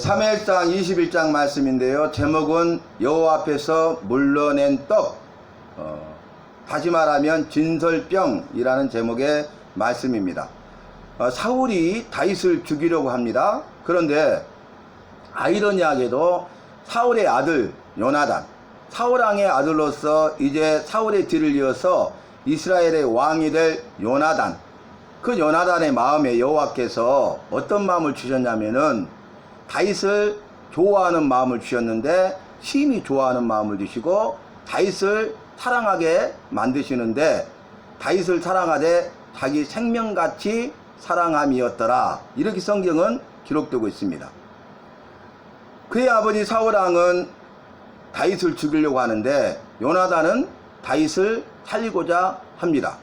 3일상 21장 말씀인데요. 제목은 여호와 앞에서 물러낸 떡. 어, 다시 말하면 진설병이라는 제목의 말씀입니다. 어, 사울이 다윗을 죽이려고 합니다. 그런데 아이러니하게도 사울의 아들 요나단, 사울왕의 아들로서 이제 사울의 뒤를 이어서 이스라엘의 왕이 될 요나단, 그 요나단의 마음에 여호와께서 어떤 마음을 주셨냐면은 다윗을 좋아하는 마음을 주셨는데 심히 좋아하는 마음을 주시고 다윗을 사랑하게 만드시는데 다윗을 사랑하되 자기 생명같이 사랑함이었더라 이렇게 성경은 기록되고 있습니다. 그의 아버지 사울왕은 다윗을 죽이려고 하는데 요나단은 다윗을 살리고자 합니다.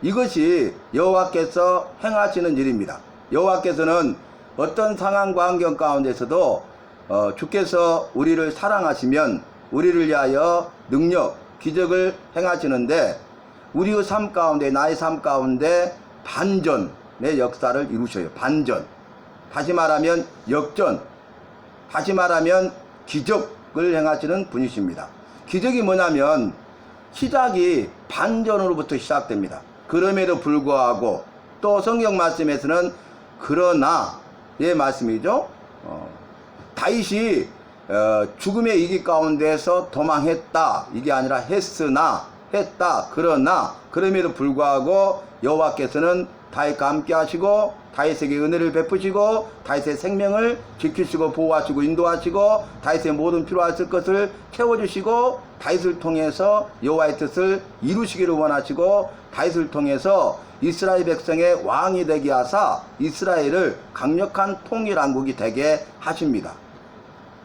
이것이 여호와께서 행하시는 일입니다. 여호와께서는 어떤 상황과 환경 가운데서도 어, 주께서 우리를 사랑하시면 우리를 위하여 능력, 기적을 행하시는데 우리의 삶 가운데 나의 삶 가운데 반전의 역사를 이루셔요. 반전. 다시 말하면 역전. 다시 말하면 기적을 행하시는 분이십니다. 기적이 뭐냐면 시작이 반전으로부터 시작됩니다. 그럼에도 불구하고 또 성경 말씀에서는 그러나 의 말씀이죠. 어, 다윗이 어, 죽음의 이기 가운데서 도망했다 이게 아니라 했으나 했다 그러나 그럼에도 불구하고 여호와께서는 다윗과 함께 하시고 다윗에게 은혜를 베푸시고 다윗의 생명을 지키시고 보호하시고 인도하시고 다윗의 모든 필요하실 것을 채워주시고 다윗을 통해서 여호와의 뜻을 이루시기를 원하시고 다윗을 통해서 이스라엘 백성의 왕이 되게 하사 이스라엘을 강력한 통일왕국이 되게 하십니다.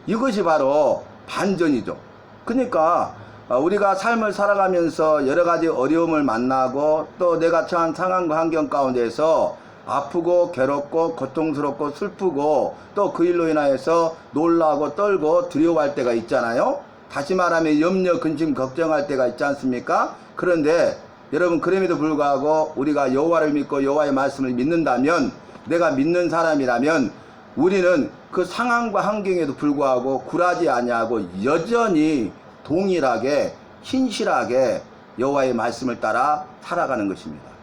이것이 바로 반전이죠. 그러니까 어, 우리가 삶을 살아가면서 여러 가지 어려움을 만나고 또 내가 처한 상황과 환경 가운데서 아프고 괴롭고 고통스럽고 슬프고 또 그 일로 인하여서 놀라고 떨고 두려워할 때가 있잖아요. 다시 말하면 염려, 근심, 걱정할 때가 있지 않습니까? 그런데 여러분 그럼에도 불구하고 우리가 여호와를 믿고 여호와의 말씀을 믿는다면 내가 믿는 사람이라면 우리는 그 상황과 환경에도 불구하고 굴하지 아니하고 여전히 동일하게 신실하게 여호와의 말씀을 따라 살아가는 것입니다.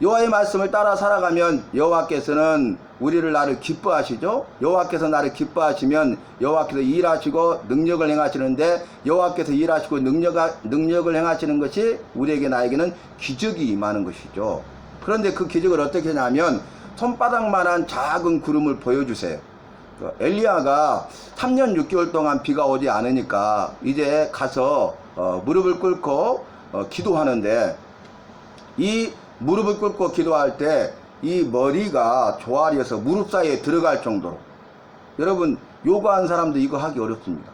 여호와의 말씀을 따라 살아가면 여호와께서는 우리를 나를 기뻐하시죠. 여호와께서 나를 기뻐하시면 여호와께서 일하시고 능력을 행하시는데 여호와께서 일하시고 능력 능력을 행하시는 것이 우리에게 나에게는 기적이 임하는 것이죠. 그런데 그 기적을 어떻게 하냐면 손바닥만한 작은 구름을 보여주세요. 그 엘리야가 3년 6개월 동안 비가 오지 않으니까 이제 가서 어, 무릎을 꿇고 어, 기도하는데 이 무릎을 꿇고 기도할 때 이 머리가 조아리여서 무릎 사이에 들어갈 정도로 여러분 요구한 사람도 이거 하기 어렵습니다.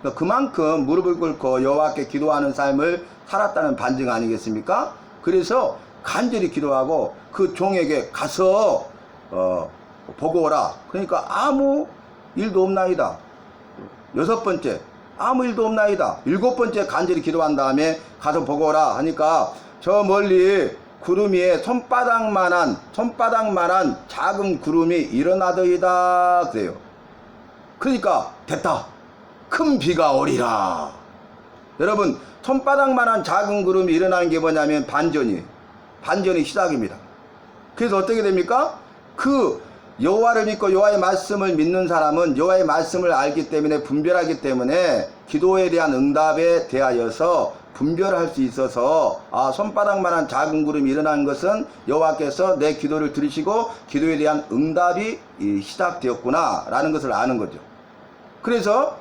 그러니까 그만큼 무릎을 꿇고 여호와께 기도하는 삶을 살았다는 반증 아니겠습니까? 그래서 간절히 기도하고 그 종에게 가서 어, 보고 오라. 그러니까 아무 일도 없나이다. 여섯 번째 아무 일도 없나이다. 일곱 번째 간절히 기도한 다음에 가서 보고 오라 하니까 저 멀리 구름 위에 손바닥만한 손바닥만한 작은 구름이 일어나더이다 그래요. 그러니까 됐다. 큰 비가 오리라. 여러분 손바닥만한 작은 구름이 일어나는 게 뭐냐면 반전이에요. 반전이 시작입니다. 그래서 어떻게 됩니까? 그 여호와를 믿고 여호와의 말씀을 믿는 사람은 여호와의 말씀을 알기 때문에 분별하기 때문에 기도에 대한 응답에 대하여서 분별할 수 있어서 아 손바닥만한 작은 구름이 일어나는 것은 여호와께서 내 기도를 들으시고 기도에 대한 응답이 이, 시작되었구나라는 것을 아는 거죠. 그래서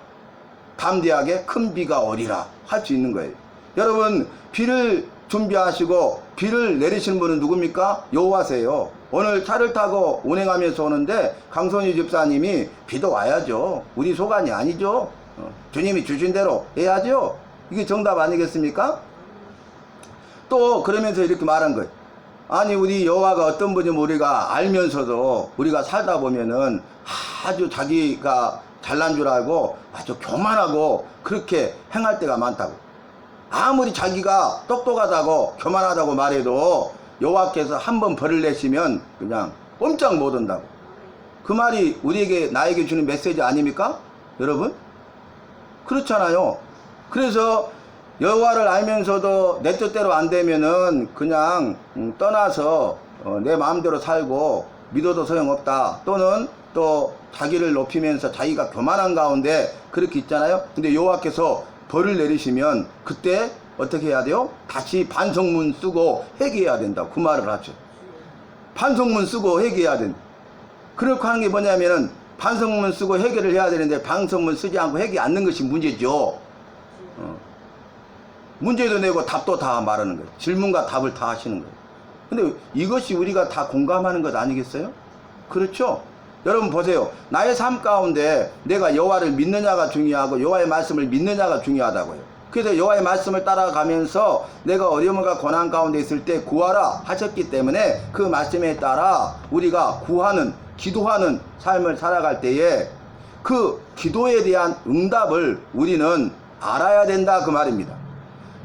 담대하게 큰 비가 오리라 할 수 있는 거예요. 여러분 비를 준비하시고 비를 내리시는 분은 누굽니까? 여호와세요. 오늘 차를 타고 운행하면서 오는데 강선희 집사님이 비도 와야죠. 우리 소관이 아니죠. 어, 주님이 주신 대로 해야죠. 이게 정답 아니겠습니까? 또 그러면서 이렇게 말한 거예요. 아니 우리 여호와가 어떤 분이 우리가 알면서도 우리가 살다 보면은 아주 자기가 잘난 줄 알고 아주 교만하고 그렇게 행할 때가 많다고. 아무리 자기가 똑똑하다고 교만하다고 말해도 여호와께서 한 번 벌을 내시면 그냥 꼼짝 못 한다고. 그 말이 우리에게 나에게 주는 메시지 아닙니까? 여러분? 그렇잖아요. 그래서 여호와를 알면서도 내 뜻대로 안 되면은 그냥 음, 떠나서 어, 내 마음대로 살고 믿어도 소용없다. 또는 또 자기를 높이면서 자기가 교만한 가운데 그렇게 있잖아요. 근데 여호와께서 벌을 내리시면 그때 어떻게 해야 돼요? 다시 반성문 쓰고 회개해야 된다. 그 말을 하죠. 반성문 쓰고 회개해야 된다. 그렇게 하는 게 뭐냐면은 반성문 쓰고 해결을 해야 되는데 반성문 쓰지 않고 회개 않는 것이 문제죠. 어. 문제도 내고 답도 다 말하는 거예요. 질문과 답을 다 하시는 거예요. 근데 이것이 우리가 다 공감하는 것 아니겠어요? 그렇죠? 여러분 보세요. 나의 삶 가운데 내가 여호와를 믿느냐가 중요하고 여호와의 말씀을 믿느냐가 중요하다고요. 그래서 여호와의 말씀을 따라가면서 내가 어려움과 고난 가운데 있을 때 구하라 하셨기 때문에 그 말씀에 따라 우리가 구하는 기도하는 삶을 살아갈 때에 그 기도에 대한 응답을 우리는 알아야 된다 그 말입니다.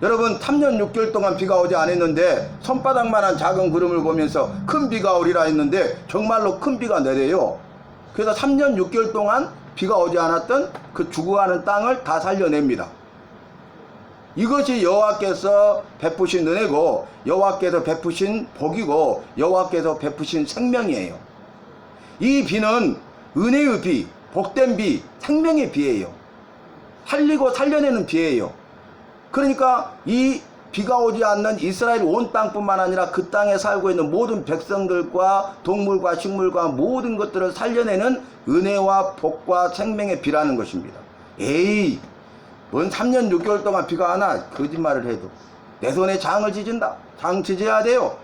여러분 3년 6개월 동안 비가 오지 않았는데 손바닥만한 작은 구름을 보면서 큰 비가 오리라 했는데 정말로 큰 비가 내려요. 그래서 3년 6개월 동안 비가 오지 않았던 그 죽어가는 땅을 다 살려냅니다. 이것이 여호와께서 베푸신 은혜고 여호와께서 베푸신 복이고 여호와께서 베푸신 생명이에요. 이 비는 은혜의 비, 복된 비, 생명의 비예요. 살리고 살려내는 비예요. 그러니까 이 비가 오지 않는 이스라엘 온 땅뿐만 아니라 그 땅에 살고 있는 모든 백성들과 동물과 식물과 모든 것들을 살려내는 은혜와 복과 생명의 비라는 것입니다. 에이, 뭔 3년 6개월 동안 비가 안 와? 거짓말을 해도 내 손에 장을 지진다. 장 지져야 돼요.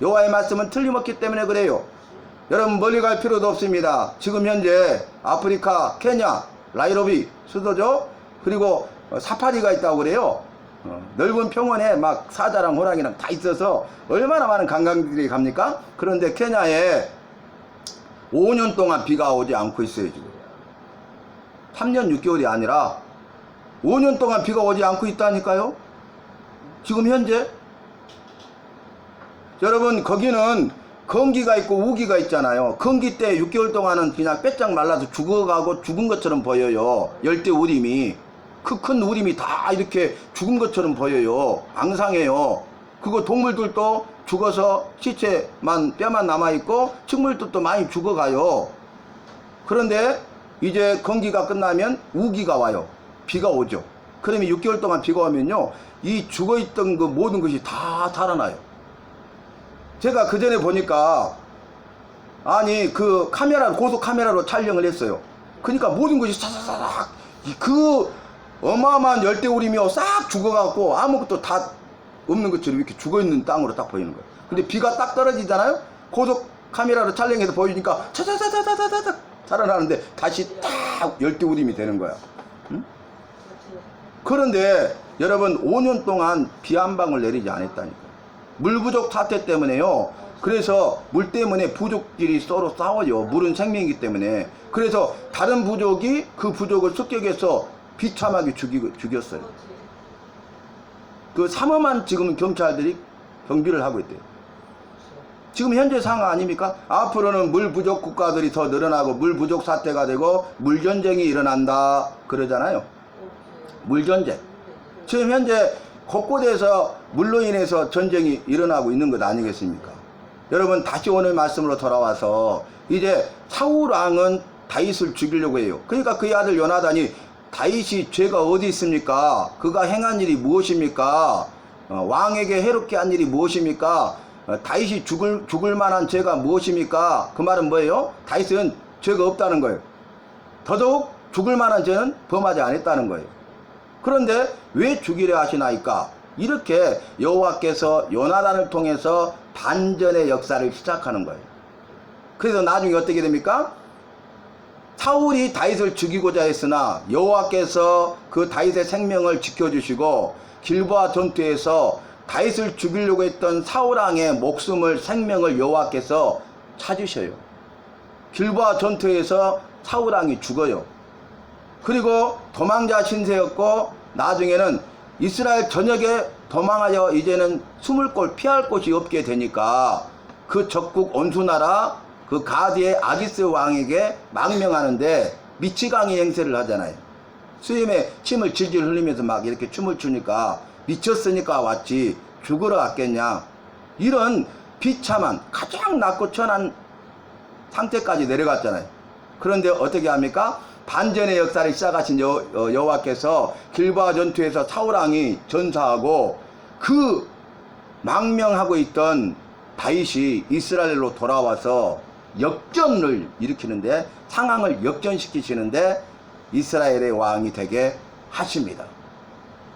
여호와의 말씀은 틀림없기 때문에 그래요. 여러분 멀리 갈 필요도 없습니다. 지금 현재 아프리카, 케냐, 라이로비 수도죠. 그리고 어, 사파리가 있다고 그래요. 어, 넓은 평원에 막 사자랑 호랑이랑 다 있어서 얼마나 많은 관광객들이 갑니까? 그런데 케냐에 5년 동안 비가 오지 않고 있어요 지금. 3년 6개월이 아니라 5년 동안 비가 오지 않고 있다니까요. 지금 현재 여러분 거기는 건기가 있고 우기가 있잖아요. 건기 때 6개월 동안은 그냥 빼짝 말라서 죽어가고 죽은 것처럼 보여요. 열대 우림이 그 큰 우림이 다 이렇게 죽은 것처럼 보여요. 앙상해요. 그거 동물들도 죽어서 시체만 뼈만 남아 있고 식물들도 많이 죽어가요. 그런데 이제 건기가 끝나면 우기가 와요. 비가 오죠. 그러면 6개월 동안 비가 오면요. 이 죽어있던 그 모든 것이 다 달아나요. 제가 그 전에 보니까 아니 그 카메라 고속 카메라로 촬영을 했어요. 그러니까 모든 것이 사사사삭 그 어마어마한 열대우림이요 싹 죽어갖고 아무것도 다 없는 것처럼 이렇게 죽어있는 땅으로 딱 보이는 거예요. 근데 비가 딱 떨어지잖아요. 고속 카메라로 촬영해서 보여주니까 차차차차차차차 살아나는데 다시 딱 열대우림이 되는 거야. 응? 그런데 여러분 5년 동안 비 한 방울 내리지 않았다니까. 물 부족 사태 때문에요. 그래서 물 때문에 부족끼리 서로 싸워요. 물은 생명이기 때문에. 그래서 다른 부족이 그 부족을 습격해서 비참하게 죽이, 죽였어요. 그 삼엄한 지금 경찰들이 경비를 하고 있대요. 지금 현재 상황 아닙니까? 앞으로는 물 부족 국가들이 더 늘어나고 물 부족 사태가 되고 물 전쟁이 일어난다 그러잖아요. 물 전쟁. 지금 현재 곳곳에서 물로 인해서 전쟁이 일어나고 있는 것 아니겠습니까? 여러분 다시 오늘 말씀으로 돌아와서 이제 사울 왕은 다윗을 죽이려고 해요. 그러니까 그의 아들 요나단이 다윗이 죄가 어디 있습니까? 그가 행한 일이 무엇입니까? 어, 왕에게 해롭게 한 일이 무엇입니까? 어, 다윗이 죽을 죽을 만한 죄가 무엇입니까? 그 말은 뭐예요? 다윗은 죄가 없다는 거예요. 더더욱 죽을 만한 죄는 범하지 않았다는 거예요. 그런데 왜 죽이려 하시나이까? 이렇게 여호와께서 요나단을 통해서 반전의 역사를 시작하는 거예요. 그래서 나중에 어떻게 됩니까? 사울이 다윗을 죽이고자 했으나 여호와께서 그 다윗의 생명을 지켜주시고 길보아 전투에서 다윗을 죽이려고 했던 사울 왕의 목숨을 생명을 여호와께서 찾으셔요. 길보아 전투에서 사울 왕이 죽어요. 그리고 도망자 신세였고 나중에는 이스라엘 전역에 도망하여 이제는 숨을 곳 피할 곳이 없게 되니까 그 적국 온수나라 그 가디의 아기스 왕에게 망명하는데 미치광이 행세를 하잖아요. 수염에 침을 질질 흘리면서 막 이렇게 춤을 추니까 미쳤으니까 왔지 죽으러 왔겠냐. 이런 비참한 가장 낮고 천한 상태까지 내려갔잖아요. 그런데 어떻게 합니까? 반전의 역사를 시작하신 여, 어, 여호와께서 길바 전투에서 사울왕이 전사하고 그 망명하고 있던 다윗이 이스라엘로 돌아와서 역전을 일으키는데 상황을 역전시키시는데 이스라엘의 왕이 되게 하십니다.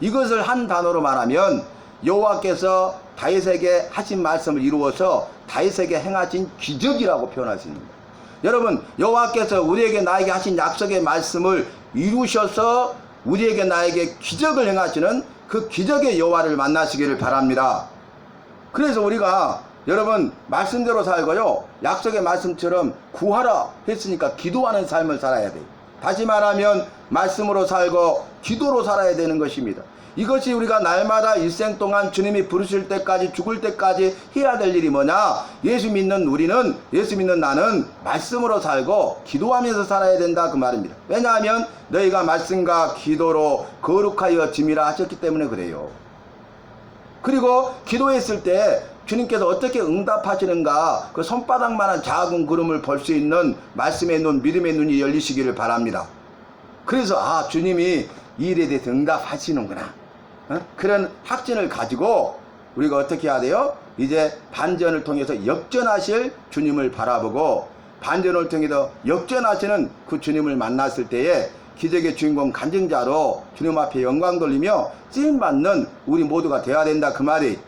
이것을 한 단어로 말하면 여호와께서 다윗에게 하신 말씀을 이루어서 다윗에게 행하신 기적이라고 표현할 수 있습니다. 여러분 여호와께서 우리에게 나에게 하신 약속의 말씀을 이루셔서 우리에게 나에게 기적을 행하시는 그 기적의 여호와를 만나시기를 바랍니다. 그래서 우리가 여러분 말씀대로 살고요. 약속의 말씀처럼 구하라 했으니까 기도하는 삶을 살아야 돼요. 다시 말하면 말씀으로 살고 기도로 살아야 되는 것입니다. 이것이 우리가 날마다 일생 동안 주님이 부르실 때까지 죽을 때까지 해야 될 일이 뭐냐? 예수 믿는 우리는 예수 믿는 나는 말씀으로 살고 기도하면서 살아야 된다 그 말입니다. 왜냐하면 너희가 말씀과 기도로 거룩하여 짐이라 하셨기 때문에 그래요. 그리고 기도했을 때 주님께서 어떻게 응답하시는가 그 손바닥만한 작은 구름을 볼 수 있는 말씀의 눈, 믿음의 눈이 열리시기를 바랍니다. 그래서 아 주님이 이 일에 대해서 응답하시는구나 어? 그런 확신을 가지고 우리가 어떻게 해야 돼요? 이제 반전을 통해서 역전하실 주님을 바라보고 반전을 통해서 역전하시는 그 주님을 만났을 때에 기적의 주인공 간증자로 주님 앞에 영광 돌리며 쓰임 받는 우리 모두가 되어야 된다 그 말이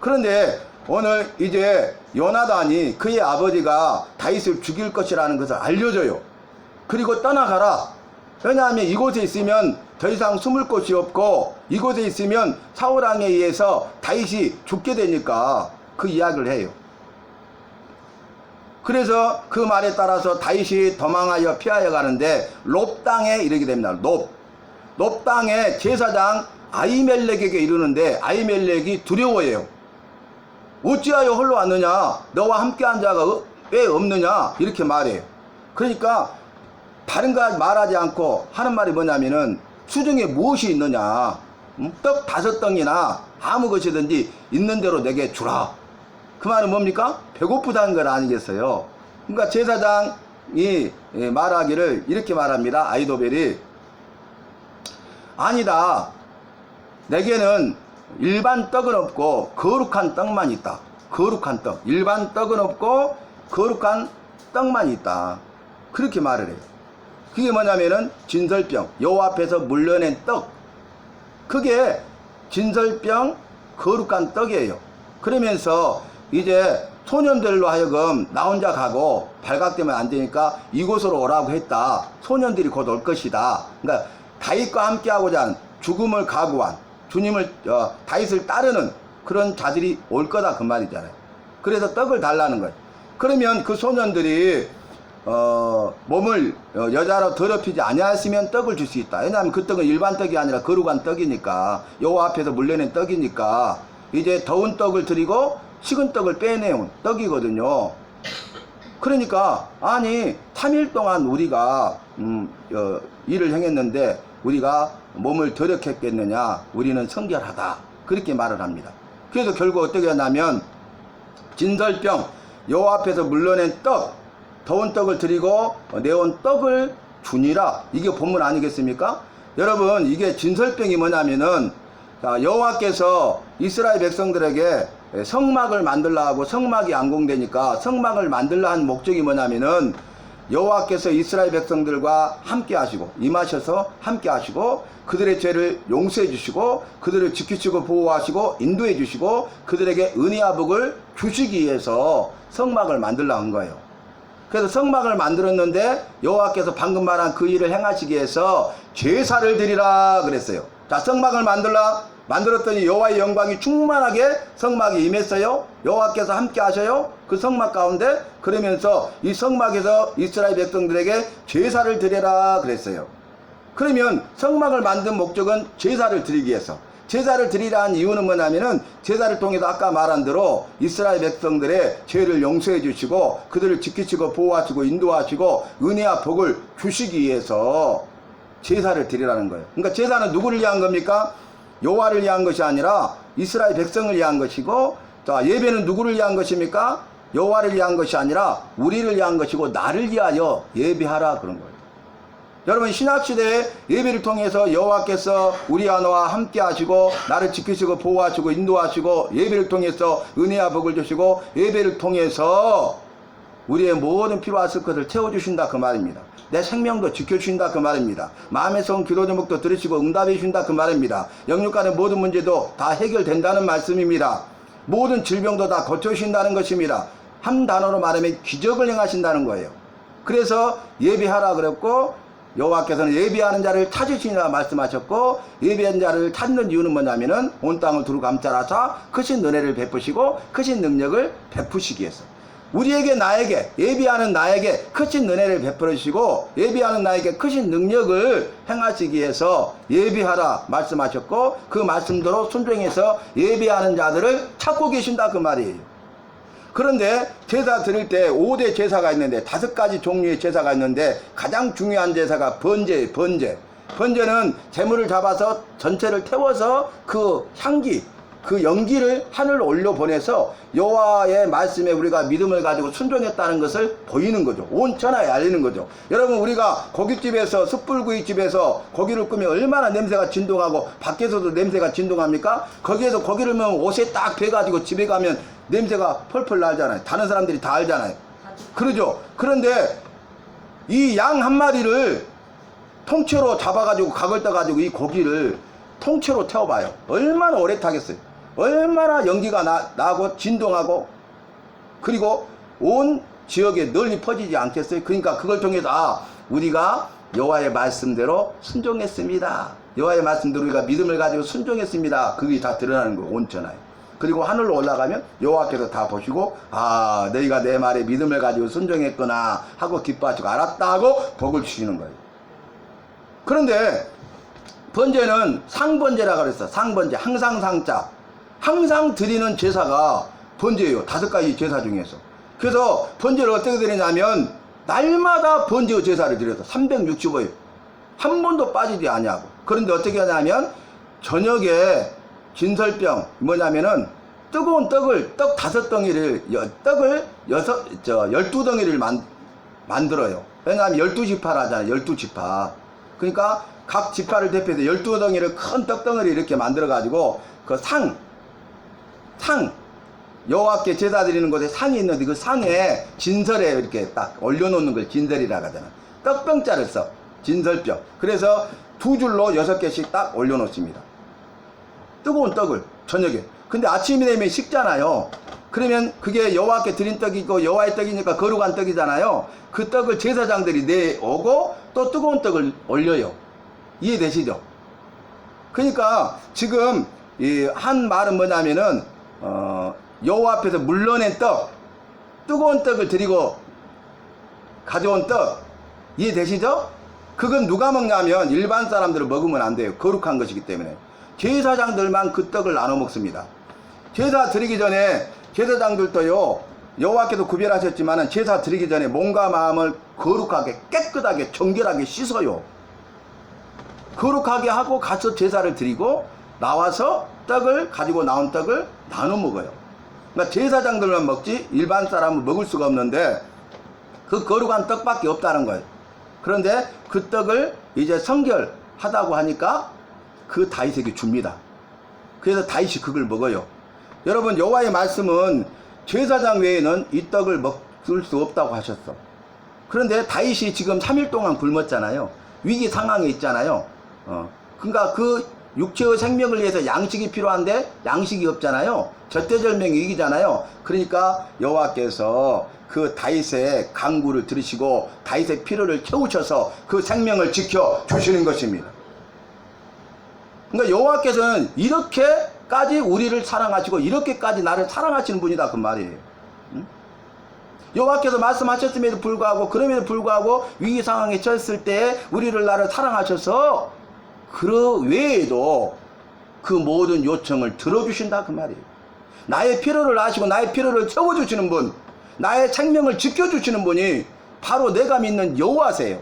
그런데 오늘 이제 요나단이 그의 아버지가 다윗을 죽일 것이라는 것을 알려줘요 그리고 떠나가라 왜냐하면 이곳에 있으면 더 이상 숨을 곳이 없고 이곳에 있으면 사울왕에 의해서 다윗이 죽게 되니까 그 이야기를 해요 그래서 그 말에 따라서 다윗이 도망하여 피하여 가는데 롭 땅에 이르게 됩니다. 롭. 롭 땅에 제사장 아이멜렉에게 이르는데 아이멜렉이 두려워해요. 어찌하여 홀로 왔느냐? 너와 함께한 자가 어- 왜 없느냐? 이렇게 말해요. 그러니까 다른 거 말하지 않고 하는 말이 뭐냐면은 수중에 무엇이 있느냐? 음? 떡 다섯 덩이나 아무 것이든지 있는 대로 내게 주라. 그 말은 뭡니까? 배고프다는 걸 아니겠어요? 그러니까 제사장이 예, 말하기를 이렇게 말합니다. 아이도벨이 아니다. 내게는 일반 떡은 없고 거룩한 떡만 있다. 거룩한 떡. 일반 떡은 없고 거룩한 떡만 있다. 그렇게 말을 해요. 그게 뭐냐면은 진설병. 여호와 앞에서 물려낸 떡. 그게 진설병 거룩한 떡이에요. 그러면서 이제 소년들로 하여금 나 혼자 가고 발각되면 안 되니까 이곳으로 오라고 했다. 소년들이 곧 올 것이다. 그러니까 다윗과 함께하고자 하는 죽음을 각오한 주님을 어, 다윗을 따르는 그런 자들이 올 거다 그 말이잖아요. 그래서 떡을 달라는 거예요. 그러면 그 소년들이 어, 몸을 어, 여자로 더럽히지 아니하시면 떡을 줄 수 있다. 왜냐하면 그 떡은 일반 떡이 아니라 거룩한 떡이니까 여호와 앞에서 물려낸 떡이니까 이제 더운 떡을 드리고 식은 떡을 빼내온 떡이거든요. 그러니까 아니 3일 동안 우리가 음, 어, 일을 행했는데 우리가 몸을 더럽혔겠느냐 우리는 성결하다 그렇게 말을 합니다. 그래서 결국 어떻게 하냐면 진설병 여호와 앞에서 물러낸 떡 더운 떡을 드리고 내온 떡을 주니라 이게 본문 아니겠습니까? 여러분 이게 진설병이 뭐냐면은 자, 여호와께서 이스라엘 백성들에게 성막을 만들라 하고 성막이 안 공되니까 성막을 만들라 한 목적이 뭐냐면은 여호와께서 이스라엘 백성들과 함께 하시고 임하셔서 함께 하시고 그들의 죄를 용서해 주시고 그들을 지키시고 보호하시고 인도해 주시고 그들에게 은혜와 복을 주시기 위해서 성막을 만들라 한 거예요. 그래서 성막을 만들었는데 여호와께서 방금 말한 그 일을 행하시기 위해서 제사를 드리라 그랬어요. 자, 성막을 만들라 만들었더니 여호와의 영광이 충만하게 성막에 임했어요. 여호와께서 함께 하셔요. 그 성막 가운데 그러면서 이 성막에서 이스라엘 백성들에게 제사를 드려라 그랬어요. 그러면 성막을 만든 목적은 제사를 드리기 위해서 제사를 드리라는 이유는 뭐냐면은 제사를 통해서 아까 말한 대로 이스라엘 백성들의 죄를 용서해 주시고 그들을 지키시고 보호하시고 인도하시고 은혜와 복을 주시기 위해서 제사를 드리라는 거예요. 그러니까 제사는 누구를 위한 겁니까? 여호와를 위한 것이 아니라 이스라엘 백성을 위한 것이고 자 예배는 누구를 위한 것입니까? 여호와를 위한 것이 아니라 우리를 위한 것이고 나를 위하여 예배하라 그런 거예요. 여러분 신학 시대에 예배를 통해서 여호와께서 우리 하나와 함께 하시고 나를 지키시고 보호하시고 인도하시고 예배를 통해서 은혜와 복을 주시고 예배를 통해서 우리의 모든 필요하실 것을 채워주신다 그 말입니다. 내 생명도 지켜주신다 그 말입니다. 마음에서 온 기도 제목도 들으시고 응답해 주신다 그 말입니다. 영육간의 모든 문제도 다 해결된다는 말씀입니다. 모든 질병도 다 고쳐주신다는 것입니다. 한 단어로 말하면 기적을 행하신다는 거예요. 그래서 예배하라 그랬고 여호와께서는 예배하는 자를 찾으시니라 말씀하셨고 예배하는 자를 찾는 이유는 뭐냐면은 온 땅을 두루 감찰하사 크신 은혜를 베푸시고 크신 능력을 베푸시기 위해서 우리에게 나에게 예비하는 나에게 크신 은혜를 베풀으시고 예비하는 나에게 크신 능력을 행하시기 위해서 예비하라 말씀하셨고 그 말씀대로 순종해서 예비하는 자들을 찾고 계신다 그 말이에요. 그런데 제사 드릴 때 5대 제사가 있는데 다섯 가지 종류의 제사가 있는데 가장 중요한 제사가 번제예요, 번제. 번제는 재물을 잡아서 전체를 태워서 그 향기, 그 연기를 하늘 올려 보내서 여호와의 말씀에 우리가 믿음을 가지고 순종했다는 것을 보이는 거죠. 온 천하에 알리는 거죠. 여러분 우리가 고깃집에서 숯불구이집에서 고기를 끄면 얼마나 냄새가 진동하고 밖에서도 냄새가 진동합니까? 거기에서 고기를 먹으면 옷에 딱 배가지고 집에 가면 냄새가 펄펄 나잖아요. 다른 사람들이 다 알잖아요. 그러죠. 그런데 이 양 한 마리를 통째로 잡아가지고 각을 떠가지고 이 고기를 통째로 태워봐요. 얼마나 오래 타겠어요. 얼마나 연기가 나, 나고 진동하고 그리고 온 지역에 널리 퍼지지 않겠어요. 그러니까 그걸 통해서 아 우리가 여호와의 말씀대로 순종했습니다. 여호와의 말씀대로 우리가 믿음을 가지고 순종했습니다. 그게 다 드러나는 거예요. 온천하에. 그리고 하늘로 올라가면 여호와께서 다 보시고 아 너희가 내 말에 믿음을 가지고 순종했구나 하고 기뻐하시고 알았다 하고 복을 주시는 거예요. 그런데 번제는 상번제라 그랬어. 상번제 항상 상자. 항상 드리는 제사가 번제예요. 다섯 가지 제사 중에서. 그래서 번제를 어떻게 드리냐면 날마다 번제 제사를 드려서 365일 한 번도 빠지지 아니하고. 그런데 어떻게 하냐면 저녁에 진설병 뭐냐면은 뜨거운 떡을 떡 다섯 덩이를 여- 떡을 여섯 저 열두 덩이를 만 만들어요. 왜냐하면 열두 지파라잖아요. 열두 지파. 그러니까 각 지파를 대표해서 열두 덩이를 큰 떡덩이를 이렇게 만들어 가지고 그 상, 상 여호와께 제사 드리는 곳에 상이 있는데 그 상에 진설에 이렇게 딱 올려놓는 걸 진설이라고 하잖아. 떡병자를 써. 진설병. 그래서 두 줄로 여섯 개씩 딱 올려놓습니다. 뜨거운 떡을 저녁에. 근데 아침이 되면 식잖아요. 그러면 그게 여호와께 드린 떡이고 여호와의 떡이니까 거룩한 떡이잖아요. 그 떡을 제사장들이 내오고 또 뜨거운 떡을 올려요. 이해되시죠? 그러니까 지금 이한 말은 뭐냐면은 어, 여호와 앞에서 물러낸 떡, 뜨거운 떡을 드리고 가져온 떡 이해되시죠? 그건 누가 먹냐면 일반 사람들은 먹으면 안 돼요. 거룩한 것이기 때문에 제사장들만 그 떡을 나눠 먹습니다. 제사 드리기 전에 제사장들도요 여호와께서 구별하셨지만은 제사 드리기 전에 몸과 마음을 거룩하게 깨끗하게 정결하게 씻어요. 거룩하게 하고 가서 제사를 드리고 나와서 떡을 가지고 나온 떡을 나눠 먹어요. 그러니까 제사장들만 먹지 일반 사람은 먹을 수가 없는데 그 거룩한 떡밖에 없다는 거예요. 그런데 그 떡을 이제 성결하다고 하니까 그 다윗에게 줍니다. 그래서 다윗이 그걸 먹어요. 여러분 여호와의 말씀은 제사장 외에는 이 떡을 먹을 수 없다고 하셨어. 그런데 다윗이 지금 3일 동안 굶었잖아요. 위기 상황에 있잖아요. 어. 그러니까 그 육체의 생명을 위해서 양식이 필요한데 양식이 없잖아요. 절대절명 위기잖아요. 그러니까 여호와께서 그 다윗의 강구를 들으시고 다윗의 필요를 채우셔서 그 생명을 지켜 주시는 것입니다. 그러니까 여호와께서는 이렇게까지 우리를 사랑하시고 이렇게까지 나를 사랑하시는 분이다 그 말이에요. 응? 여호와께서 말씀하셨음에도 불구하고 그럼에도 불구하고 위기 상황에 처했을 때 우리를 나를 사랑하셔서 그 외에도 그 모든 요청을 들어주신다 그 말이에요. 나의 필요를 아시고 나의 필요를 채워주시는 분, 나의 생명을 지켜주시는 분이 바로 내가 믿는 여호와세요.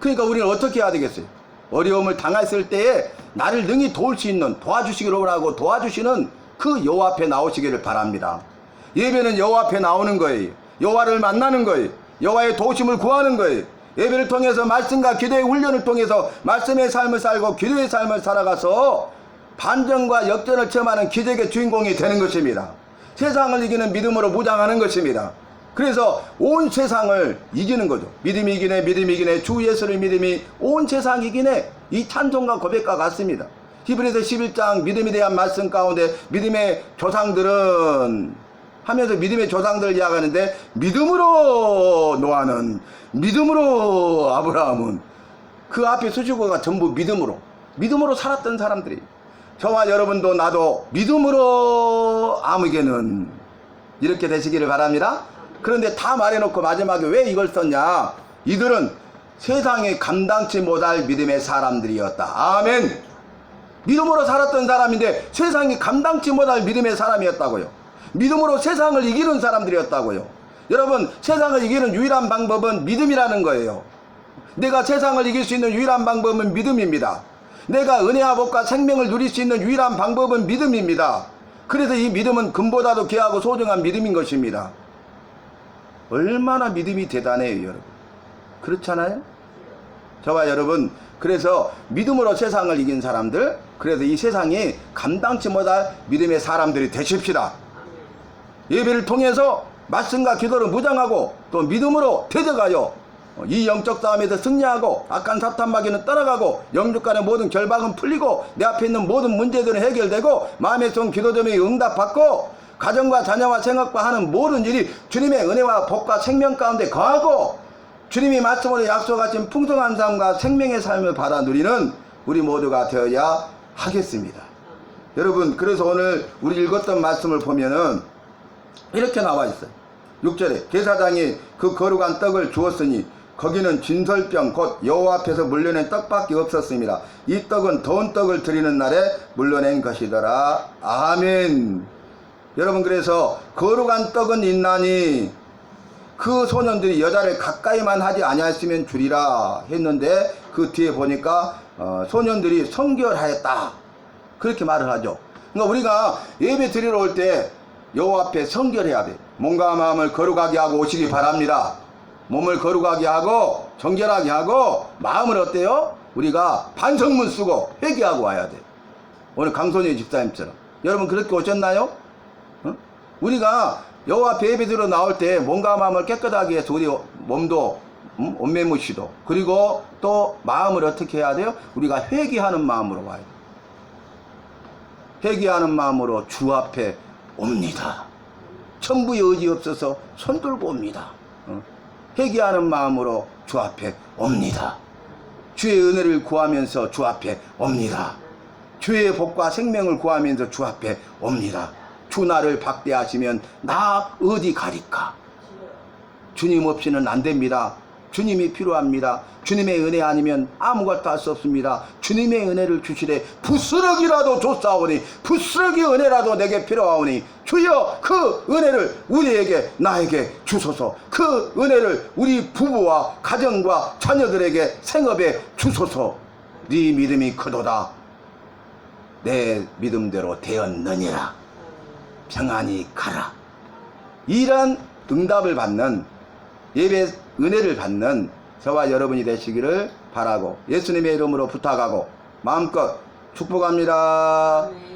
그러니까 우리는 어떻게 해야 되겠어요? 어려움을 당했을 때에 나를 능히 도울 수 있는 도와주시기로 하고 도와주시는 그 여호와 앞에 나오시기를 바랍니다. 예배는 여호와 앞에 나오는 거예요. 여호와를 만나는 거예요. 여호와의 도우심을 구하는 거예요. 예배를 통해서 말씀과 기도의 훈련을 통해서 말씀의 삶을 살고 기도의 삶을 살아가서 반전과 역전을 체험하는 기적의 주인공이 되는 것입니다. 세상을 이기는 믿음으로 무장하는 것입니다. 그래서 온 세상을 이기는 거죠. 믿음이 이기네, 믿음이 이기네, 주 예수를 믿음이 온 세상 이기네. 이 찬송과 고백과 같습니다. 히브리서 11장 믿음에 대한 말씀 가운데 믿음의 조상들은 하면서 믿음의 조상들을 이야기하는데 믿음으로 노아는 믿음으로 아브라함은 그 앞에 수식어가 전부 믿음으로 믿음으로 살았던 사람들이 저와 여러분도 나도 믿음으로 아무개는 이렇게 되시기를 바랍니다. 그런데 다 말해놓고 마지막에 왜 이걸 썼냐? 이들은 세상에 감당치 못할 믿음의 사람들이었다. 아멘. 믿음으로 살았던 사람인데 세상이 감당치 못할 믿음의 사람이었다고요. 믿음으로 세상을 이기는 사람들이었다고요. 여러분, 세상을 이기는 유일한 방법은 믿음이라는 거예요. 내가 세상을 이길 수 있는 유일한 방법은 믿음입니다. 내가 은혜와 복과 생명을 누릴 수 있는 유일한 방법은 믿음입니다. 그래서 이 믿음은 금보다도 귀하고 소중한 믿음인 것입니다. 얼마나 믿음이 대단해요, 여러분. 그렇잖아요? 저와 여러분, 그래서 믿음으로 세상을 이긴 사람들, 그래서 이 세상이 감당치 못할 믿음의 사람들이 되십시다. 예배를 통해서 말씀과 기도를 무장하고 또 믿음으로 대적하여 이 영적 싸움에서 승리하고 악한 사탄 마귀는 떠나가고 영육 간의 모든 결박은 풀리고 내 앞에 있는 모든 문제들은 해결되고 마음에 쏜 기도 제목이 응답받고 가정과 자녀와 생각과 하는 모든 일이 주님의 은혜와 복과 생명 가운데 거하고 주님이 말씀으로 약속하신 풍성한 삶과 생명의 삶을 받아 누리는 우리 모두가 되어야 하겠습니다. 여러분 그래서 오늘 우리 읽었던 말씀을 보면은 이렇게 나와 있어요. 6절에 제사장이 그 거룩한 떡을 주었으니 거기는 진설병 곧 여호와 앞에서 물려낸 떡밖에 없었습니다. 이 떡은 더운 떡을 드리는 날에 물려낸 것이더라. 아멘. 여러분 그래서 거룩한 떡은 있나니 그 소년들이 여자를 가까이만 하지 아니하였으면 주리라 했는데 그 뒤에 보니까 어, 소년들이 성결하였다 그렇게 말을 하죠. 그러니까 우리가 예배 드리러 올 때 여호와 앞에 성결해야 돼. 몸과 마음을 거룩하게 하고 오시기 바랍니다. 몸을 거룩하게 하고 정결하게 하고 마음을 어때요? 우리가 반성문 쓰고 회개하고 와야 돼. 오늘 강선희 집사님처럼 여러분 그렇게 오셨나요? 어? 우리가 여호와 예배드려 나올 때 몸과 마음을 깨끗하게 해서 우리 몸도 음? 옷매무시도 그리고 또 마음을 어떻게 해야 돼요? 우리가 회개하는 마음으로 와야 돼. 회개하는 마음으로 주 앞에 옵니다. 천부의 의지 없어서 손 들고 옵니다. 어? 회개하는 마음으로 주 앞에 옵니다. 주의 은혜를 구하면서 주 앞에 옵니다. 주의 복과 생명을 구하면서 주 앞에 옵니다. 주 나를 박대하시면 나 어디 가리까? 주님 없이는 안 됩니다. 주님이 필요합니다. 주님의 은혜 아니면 아무것도 할 수 없습니다. 주님의 은혜를 주시되 부스러기라도 줬사오니 부스러기 은혜라도 내게 필요하오니 주여 그 은혜를 우리에게 나에게 주소서. 그 은혜를 우리 부부와 가정과 자녀들에게 생업에 주소서. 네 믿음이 크도다. 내 믿음대로 되었느니라. 평안히 가라. 이런 응답을 받는 예배 은혜를 받는 저와 여러분이 되시기를 바라고 예수님의 이름으로 부탁하고 마음껏 축복합니다. 네.